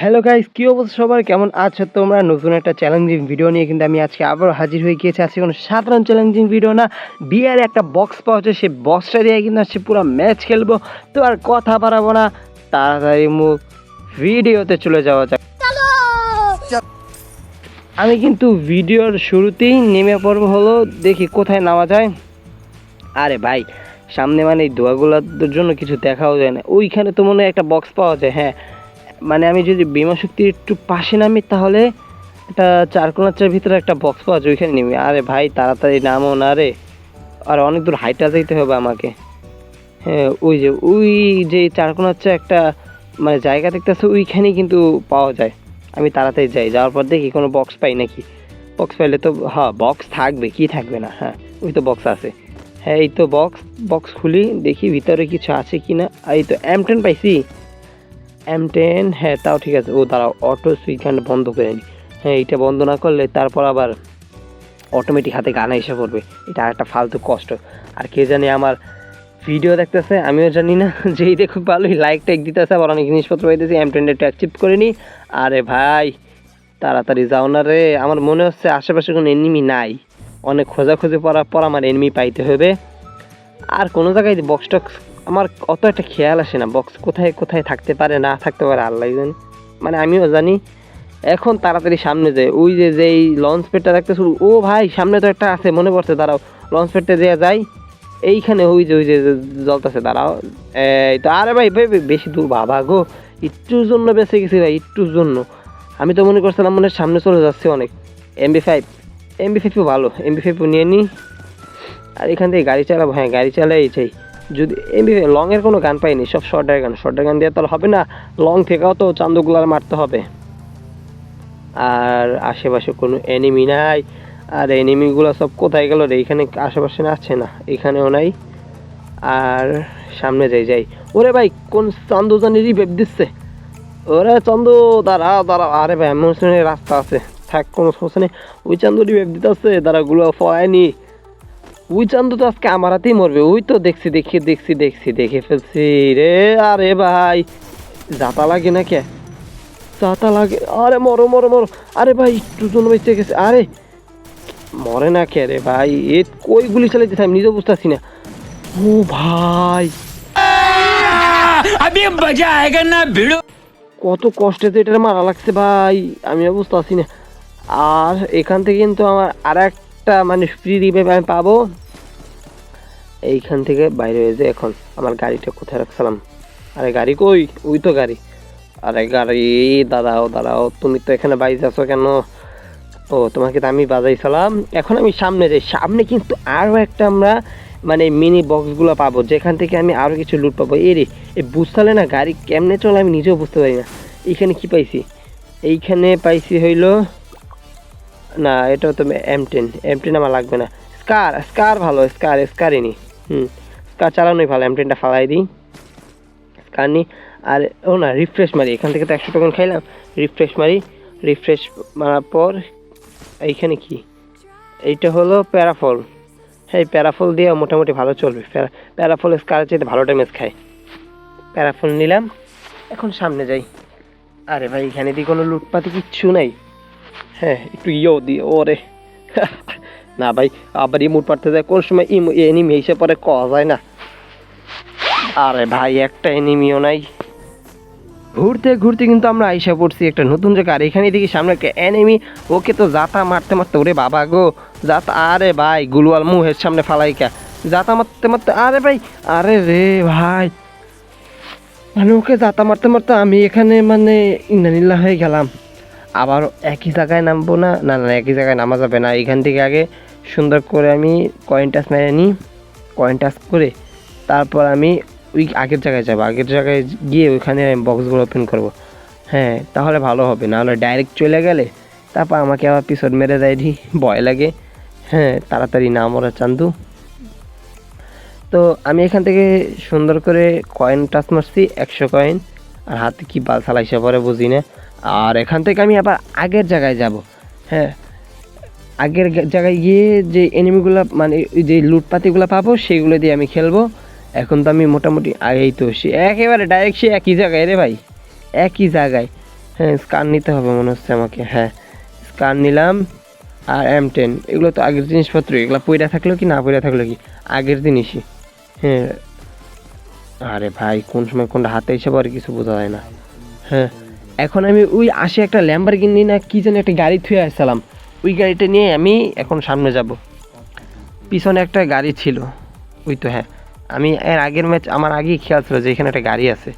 Hello guys কি অবস্থা সবার? কেমন আছো তোমরা? নতুন একটা চ্যালেঞ্জিং ভিডিও নিয়ে কিন্তু আমি আজকে আবার হাজির হয়ে গিয়েছি। আজকে কোনো সাধারণ চ্যালেঞ্জিং ভিডিও না। বিয়ার একটা বক্স পাওয়া হচ্ছে, সেই বক্সটা দিয়ে কিন্তু আজকে পুরো ম্যাচ খেলব। তো আর কথা বাড়াবো না, তাড়াতাড়ি মুখ ভিডিওতে চলে যাওয়া যাক। আমি কিন্তু ভিডিওর শুরুতেই নেমে পড়ব হলো, দেখি কোথায় নামা যায়। আরে ভাই, সামনে মানে এই দোয়াগুলোর জন্য কিছু দেখাও যায় না। ওইখানে তো মনে হয় একটা বক্স পাওয়া যায় হ্যাঁ। মানে আমি যদি বিমা শক্তির একটু পাশে নামি তাহলে একটা চারকোনাচার ভিতরে একটা বক্স পাওয়া যায়, ওইখানে নেমে। আরে ভাই, তাড়াতাড়ি নামো না রে। আর অনেক দূর হাইটা যেতে হবে আমাকে। হ্যাঁ ওই যে ওই যে চার চারকোনাচা একটা মানে জায়গা দেখতেছে, ওইখানেই কিন্তু পাওয়া যায়। আমি তাড়াতাড়ি যাই, যাওয়ার পর দেখি কোনো বক্স পাই নাকি। বক্স পাইলে তো হ্যাঁ বক্স থাকবে, কি থাকবে না হ্যাঁ ওই তো বক্স আছে। হ্যাঁ এই তো বক্স বক্স খুলি, দেখি ভিতরে কিছু আছে কি না এই তো এম টেন পাইছি। এম টেন হ্যাঁ তাও ঠিক আছে। ও, দাঁড়াও অটো সুইচখানটা বন্ধ করে নি। হ্যাঁ এইটা বন্ধ না করলে তারপর আবার অটোমেটিক হাতে গানা এসে পড়বে। এটা একটা ফালতু কষ্ট। আর কে জানি আমার ভিডিও দেখতেছে, আমিও জানি না। যেই দেখুক ভালোই লাইক টাইক দিতেছে, আবার অনেক জিনিসপত্র পাইতেছি এম টেনটা একটু অ্যাকসেপ্ট করে নি। আরে ভাই, তাড়াতাড়ি যাও না রে। আমার মনে হচ্ছে আশেপাশে কোনো এনিমি নাই। অনেক খোঁজাখুঁজি পড়ার পর আমার এনিমি পাইতে হবে। আর কোনো জায়গায় বক্স টক্স আমার অত একটা খেয়াল আসে না বক্স কোথায় কোথায় থাকতে পারে না থাকতে পারে আল্লাহ জানি। মানে আমিও জানি এখন তাড়াতাড়ি সামনে যায় ওই যে যেই লঞ্চ প্যাডটা দেখতে শুরু ও ভাই সামনে তো একটা আছে মনে পড়ছে দাঁড়াও লঞ্চ প্যাডটা দেওয়া যায় এইখানে ওই যে ওই যে জ্বলতেছে দাঁড়াও। এই তো আরে ভাই ভাই ভাই, বেশি দূর বাবা গো একটুর জন্য বেঁচে গেছি ভাই একটুর জন্য। আমি তো মনে করছিলাম মনে সামনে চলে যাচ্ছে অনেক। এমবি ফাইভ এমবি ফাইভও ভালো এমবি ফাইভও নিয়ে নিই আর এখান থেকে গাড়ি চালাবো হ্যাঁ গাড়ি চালাই চাই যদি এমবি লংয়ের কোনো গান পাইনি, সব শর্টের গান। শর্টের গান দিয়ে তাহলে হবে না, লং থেকেও তো চান্দগুলার মারতে হবে। আর আশেপাশে কোনো এনিমি নাই। আর এনিমিগুলো সব কোথায় গেল রে? এখানে আশেপাশে আসছে না, এখানেও নাই। আর সামনে যাই যাই। ওরে ভাই, কোন চান্দু জানি রিভেপ দিচ্ছে। ওরে চন্দু দাঁড়াও দাঁড়াও আরে ভাই, এমন রাস্তা আছে। থাক, কোনো সমস্যা নেই। ওই চান্দু রিভেপ দিতেছে, দাঁড়া, গুলো ফয়নি ওই চান্দ তো আজকে আমার হাতেই মরবে ওই তো দেখছি দেখি দেখছি দেখছি দেখে ফেলছি রে আরে ভাই যাতা লাগে না কে যাতা লাগে আরে মরো মরো মরো আরে ভাই দুজন বেঁচে গেছে আরে মরে না কে রে ভাই এ কই গুলি চালাইতে আমি নিজে বুঝতেছি না ও ভাই আমি মজা না ভিড়ো কত কষ্টে তো এটা মারা লাগছে ভাই আমি বুঝতে পারছি না আর এখান থেকে কিন্তু আমার আর এক একটা মানে ফ্রি রিভাইভ আমি পাবো। এইখান থেকে বাইরে হয়ে যায় এখন। আমার গাড়িটা কোথায় রাখছিলাম? আরে গাড়ি কই? ওই তো গাড়ি। আরে গাড়ি, দাঁড়াও দাঁড়াও। তুমি তো এখানে বাইরে আছো কেন? ও, তোমাকে তো আমি বাজাইছিলাম। এখন আমি সামনে যাই। সামনে কিন্তু আরও একটা আমরা মানে মিনি বক্সগুলো পাবো। যেখান থেকে আমি আরও কিছু লুট পাবো। এই এ বুঝতে না গাড়ি কেমনে চলে আমি নিজেও বুঝতে পারি না। এইখানে কি পাইছি? এইখানে পাইছি হইল না এটা তো এম টেন এম টেন আমার লাগবে না। স্কার স্কার ভালো স্কার স্কারই নি। হুম স্কার চালানোই ভালো এম টেনটা ফালাই দিই। স্কার নি। আর, ও না রিফ্রেশ মারি, এখান থেকে তো একশো টোকন খাইলাম। রিফ্রেশ মারি রিফ্রেশ মারার পর, এইখানে কি? এইটা হলো প্যারাফল হ্যাঁ প্যারাফল দিয়ে মোটামুটি ভালো চলবে। প্যারা- প্যারাফল স্কার চাইতে ভালো ড্যামেজ খায়। প্যারাফল নিলাম। এখন সামনে যাই। আরে ভাই, এখানে দিয়ে কোনো লুটপাতি কিচ্ছু নাই। হ্যাঁ একটু ইয়েও দিয়ে ওরে। না ভাই, আবার ইমুট পারতে যায়, কোন সময় ইম এনিমি এসে পরে কওয়া যায় না। আরে ভাই, একটা এনিমিও নাই। ঘুরতে ঘুরতে কিন্তু আমরা আইসা পড়ছি একটা নতুন জায়গা, আর এখানে দেখি সামনে একটা এনিমি ওকে তো জাতা মারতে মারতে, ওরে বাবা গো। জাতা আরে ভাই গুলওয়াল মুহের সামনে ফালাইকা। জাতা মারতে মারতে আরে ভাই, আরে রে ভাই। মানে ওকে জাতা মারতে মারতে আমি এখানে মানে ইন্দানিল্লা হয়ে গেলাম। আবার একই জায়গায় নামবো না? না না, একই জায়গায় নামা যাবে না। এখান থেকে আগে সুন্দর করে আমি কয়েন টাচ মেরে নিই। কয়েন টাচ করে তারপর আমি ওই আগের জায়গায় যাব। আগের জায়গায় গিয়ে ওইখানে আমি বক্সগুলো ওপেন করব। হ্যাঁ তাহলে ভালো হবে। নাহলে ডাইরেক্ট চলে গেলে তারপর আমাকে আবার পিছন মেরে দেয় দি ভয় লাগে। হ্যাঁ তাড়াতাড়ি না মরা চান্দু। তো আমি এখান থেকে সুন্দর করে কয়েন টাচ মারছি, একশো কয়েন আর হাতে কি বাল চালাইছে পরে বুঝি না আর এখান থেকে আমি আবার আগের জায়গায় যাব। হ্যাঁ আগের জায়গায় গিয়ে যে এনিমিগুলো মানে যে লুটপাতিগুলো পাবো সেইগুলো দিয়ে আমি খেলব। এখন তো আমি মোটামুটি আগেই তো সে একেবারে ডাইরেক্ট সে একই জায়গায় রে ভাই। একই জায়গায়। হ্যাঁ স্কান নিতে হবে মনে হচ্ছে আমাকে। হ্যাঁ স্কান নিলাম। আর এম টেন এগুলো তো আগের জিনিসপত্র, এগুলো পইরা থাকল কি না পইরা থাকল কি? আগের জিনিসই। হ্যাঁ আরে ভাই, কোন সময় কোনটা হাতে হিসাবে আর কিছু বোঝা যায় না। হ্যাঁ এখন আমি ওই আসে একটা ল্যাম্বার কিনি না কি যেন একটা গাড়ি থুয়ে আসছিলাম। ওই গাড়িটা নিয়ে আমি এখন সামনে যাব। পিছনে একটা গাড়ি ছিল। ওই তো হ্যাঁ। আমি এর আগের ম্যাচ আমার আগেই খেয়াল ছিল যে এখানে একটা গাড়ি আছে।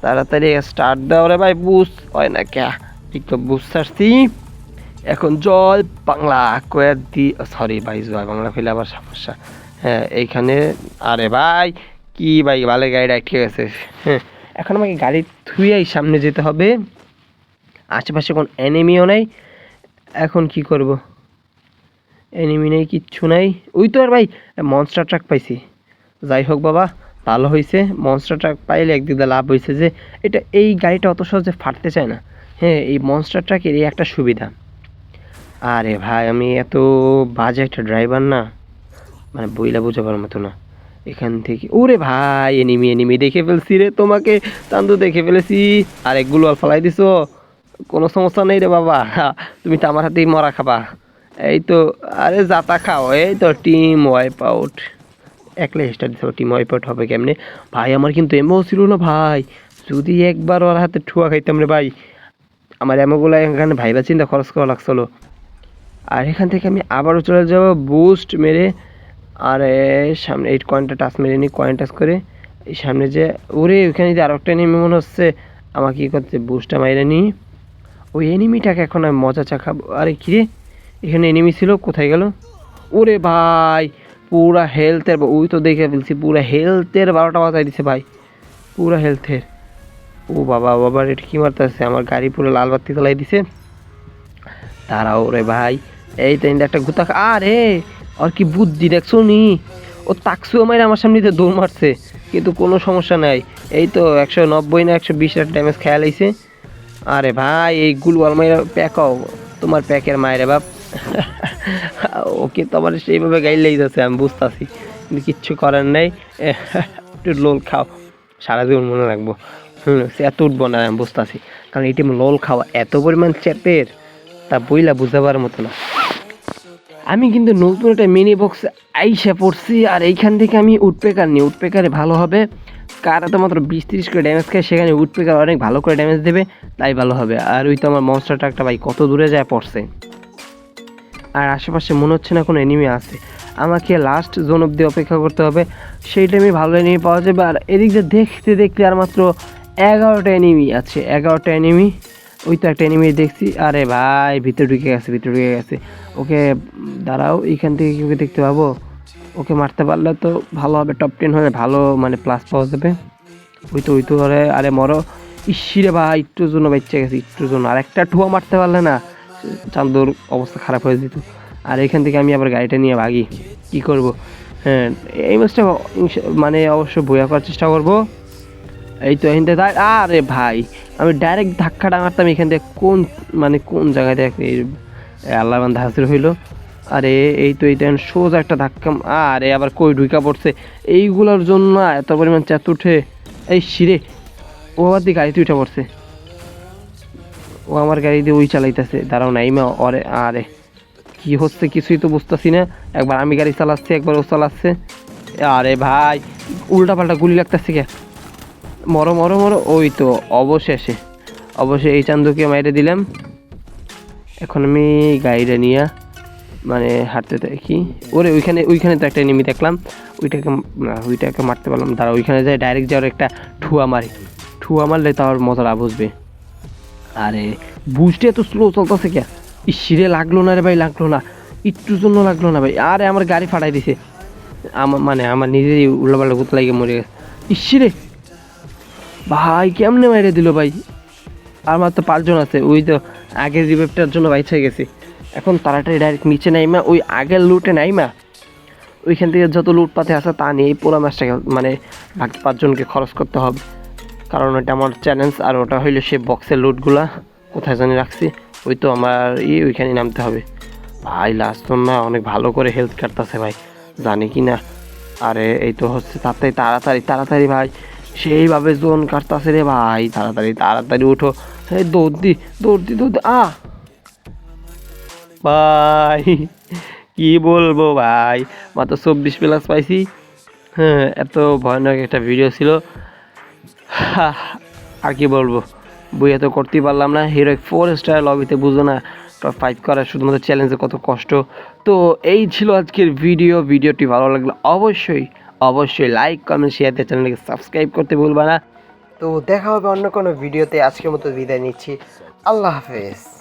তাড়াতাড়ি স্টার্ট দাও রে ভাই বুস হয় না ক্যা ঠিক তো বুস এখন জল, বাংলা কয়ে দি সরি ভাই জয় বাংলা ফেলে আবার সমস্যা। হ্যাঁ এইখানে, আরে ভাই কি ভাই, ভালো গাড়িটা ঠিক আছে হ্যাঁ এখন আমাকে গাড়ি থুয়েই সামনে যেতে হবে। আশেপাশে কোন এনিমিও নেই। এখন কি করব? এনিমি নেই, কিচ্ছু নাই। ওই তো আর ভাই মনস্টার ট্রাক পাইছি। যাই হোক বাবা, ভালো হয়েছে মনস্টার ট্রাক পাইলে একদিকে লাভ হয়েছে যে, এটা এই গাড়িটা অত সহজে ফাটতে চায় না। হ্যাঁ এই মনস্টার ট্রাকের এই একটা সুবিধা। আরে ভাই, আমি এত বাজে একটা ড্রাইভার না। মানে বইলা বোঝাবার মতো না। এখান থেকে। ওরে ভাই, এনিমি এনিমি দেখে ফেলছি রে তোমাকে। চান্দু দেখে ফেলেছি। আর একগুলো আর ফেলাই দিছো। কোনো সমস্যা নেই রে বাবা। তুমি তো আমার হাতেই মরা খাবা। এই তো, আরে জাতা খাও। এই তো, টিম ওয়াইপ আউট। একলাই স্টার্ট দিতে টিম ওয়াইপ আউট হবে কেমনে? ভাই, আমার কিন্তু এমও ছিল না ভাই। যদি একবার ওর হাতে ঠুয়া খাইতাম রে ভাই। আমার এমোগুলো এখানে ভাইবা চিন্তা খরচ করা লাগছিল। আর এখান থেকে আমি আবারও চলে যাব বুস্ট মেরে আর সামনে এই কয়েনটা টাচ মেরে নিই কয়েন টাচ করে, এই সামনে যে, ওরে, ওইখানে যে আরও একটা এনিমি মনে হচ্ছে, আমাকে কী করছে বুস্টটা মাইরে নিই ওই এনিমিটাকে এখন আমি মজা চাখাবো আরে কিরে এখানে এনিমি ছিল, কোথায় গেল? ওরে ভাই, পুরা হেলথের ওই তো দেখে ফেলছি, পুরা হেলথের বারোটা বাজাই দিছে ভাই। পুরা হেলথের ও বাবা বাবা, এটা কি মারতেছে? আমার গাড়ি পুরো লাল বাতি চালাই দিছে। তারাও রে ভাই, এই তো একটা গুতা আরে আর কি বুদ্ধি, দেখছ নি? ও তাকসু আমার আমার সামনে দৌড় মারছে, কিন্তু কোনো সমস্যা নাই। এই তো একশো নব্বই না একশো বিশ ড্যামেজ খেয়াল আইছে। আরে ভাই, এই গুলওয়াল মাইরা প্যাকাও তোমার প্যাকের মায়ের বাপ। ওকে তো আমার সেইভাবে লেগে যাচ্ছে আমি বুঝতেছি, কিন্তু কিচ্ছু করার নেই। একটু লোল খাও, সারা জীবন মনে রাখব। হুম এত উঠবো না, আমি বুঝতেছি। কারণ এটি লোল খাওয়া এত পরিমাণ চ্যাপের, তা বইলা বুঝাবার মতো না। আমি কিন্তু নতুন একটা মিনি বক্স আইসা পড়ছি, আর এইখান থেকে আমি উডপেকার নিই। উডপেকারে ভালো হবে। কারা তো মাত্র বিশ তিরিশ করে ড্যামেজ খায়, সেখানে উডপেকার অনেক ভালো করে ড্যামেজ দেবে, তাই ভালো হবে। আর ওই তো আমার মনস্টার ট্রাকটা ভাই, কত দূরে যায় পড়ছে। আর আশেপাশে মনে হচ্ছে না কোনো এনিমি আছে। আমাকে লাস্ট জোন অব্দি অপেক্ষা করতে হবে। সেই টাইমে ভালো এনিমি পাওয়া যাবে। আর এদিক দিয়ে দেখতে দেখতে আর মাত্র এগারোটা এনিমি আছে। এগারোটা এনিমি ওই তো একটা এনিমি দেখছি। আরে ভাই, ভিতরে ঢুকে গেছে, ভিতরে ঢুকে গেছে। ওকে, দাঁড়াও, এইখান থেকে কি দেখতে পাবো? ওকে মারতে পারলে তো ভালো হবে টপ টেন হলে ভালো মানে প্লাস পাওয়া যাবে। ওই তো ওই তো, আরে আরে মরো। ইসিরে ভাই একটুর জন্য বাচ্চা গেছে একটুর জন্য। আর একটা ঠুয়া মারতে পারলে না, চান্দুর অবস্থা খারাপ হয়ে যেত। আর এখান থেকে আমি আবার গাড়িটা নিয়ে ভাগি। কি করব? হ্যাঁ এই ম্যাচটা মানে অবশ্য বইয়া করার চেষ্টা করব। এই তো এখান থেকে আরে ভাই, আমি ডাইরেক্ট ধাক্কাটা মারতাম এখান থেকে কোন মানে কোন জায়গায় দেখ আল্লাহ বান্ধা হাজির হইল। আরে এই তো এইটা সোজা একটা ধাক্কা আরে আবার কই ঢুকা পড়ছে? এইগুলোর জন্য এত পরিমাণ চেত উঠে এই শিরে, ও আবার দিয়ে গাড়িতে উঠে পড়ছে। ও আমার গাড়ি দিয়ে ওই চালাইতেছে। দাঁড়াও না ইমা অরে আরে কি হচ্ছে কিছুই তো বুঝতেছি না। একবার আমি গাড়ি চালাচ্ছি, একবার ও চালাচ্ছে। আরে ভাই উল্টা পাল্টা গুলি লাগতেছে কে? মরো মরো মরো। ওই তো, অবশেষে। অবশ্যই এই চান্দুকে মাইরে দিলাম। এখন আমি গাড়িটা নিয়ে মানে হাঁটতে থাকি। ওরে, ওইখানে ওইখানে তো একটা এনিমি দেখলাম। ওইটাকে ওইটাকে মারতে পারলাম দাঁড়া ওইখানে যাই ডাইরেক্ট যাওয়ার একটা ঠুয়া মারি। ঠুয়া মারলে তার মজাটা বুঝবে আরে, বুঝতে এত স্লো চলতেছে কে? ইসিরে লাগল না রে ভাই, লাগল না। একটুর জন্য লাগল না ভাই। আরে, আমার গাড়ি ফাটাই দিছে। আমার মানে আমার নিজেরই উল্লাপাল্লা গুত লাগে মরে গেছে। ইসিরে ভাই, কেমনে মেরে দিল ভাই? আমার তো পাঁচজন আছে, ওই তো আগের রিভেপটার জন্য বাইছে গেছি। এখন তাড়াতাড়ি ডাইরেক্ট নিচে নাইমা, ওই আগের লুটে নাইমা। ওইখান থেকে যত লুট পাতে আসে তা নিয়ে পুরো ম্যাচটাকে মানে বাকি পাঁচজনকে খরচ করতে হবে। কারণ ওটা আমার চ্যালেঞ্জ আর ওটা হইল সে বক্সের লুটগুলা কোথায় জানি রাখছি, ওই তো আমার ই ওইখানে নামতে হবে। ভাই লাস্ট না অনেক ভালো করে হেলথ কাটতেছে ভাই, জানি কি না। আরে, এই তো হচ্ছে, তাড়াতাড়ি তাড়াতাড়ি তাড়াতাড়ি ভাই। সেইভাবে জোন কাটতেছে রে ভাই, তাড়াতাড়ি তাড়াতাড়ি উঠো। এই দৌড় দি দৌড় দি, দৌড় আ! ভাই, কি বলব ভাই, মাত্র চব্বিশ প্লাস পাইছি। হ্যাঁ এত ভয়ানক একটা ভিডিও ছিল। আর কি বলব, বইয়ে তো করতেই পারলাম না। হিরো ফোর স্টার লবিতে বুঝো না টপ ফাইভ করা শুধুমাত্র চ্যালেঞ্জে কত কষ্ট। তো এই ছিল আজকের ভিডিও ভিডিওটি ভালো লাগলে অবশ্যই অবশ্যই লাইক কমেন্ট শেয়ার দিয়ে চ্যানেলকে সাবস্ক্রাইব করতে ভুলবা না। তো দেখা হবে অন্য কোনো ভিডিওতে আজকের মতো বিদায় নিচ্ছি। আল্লাহ হাফেজ।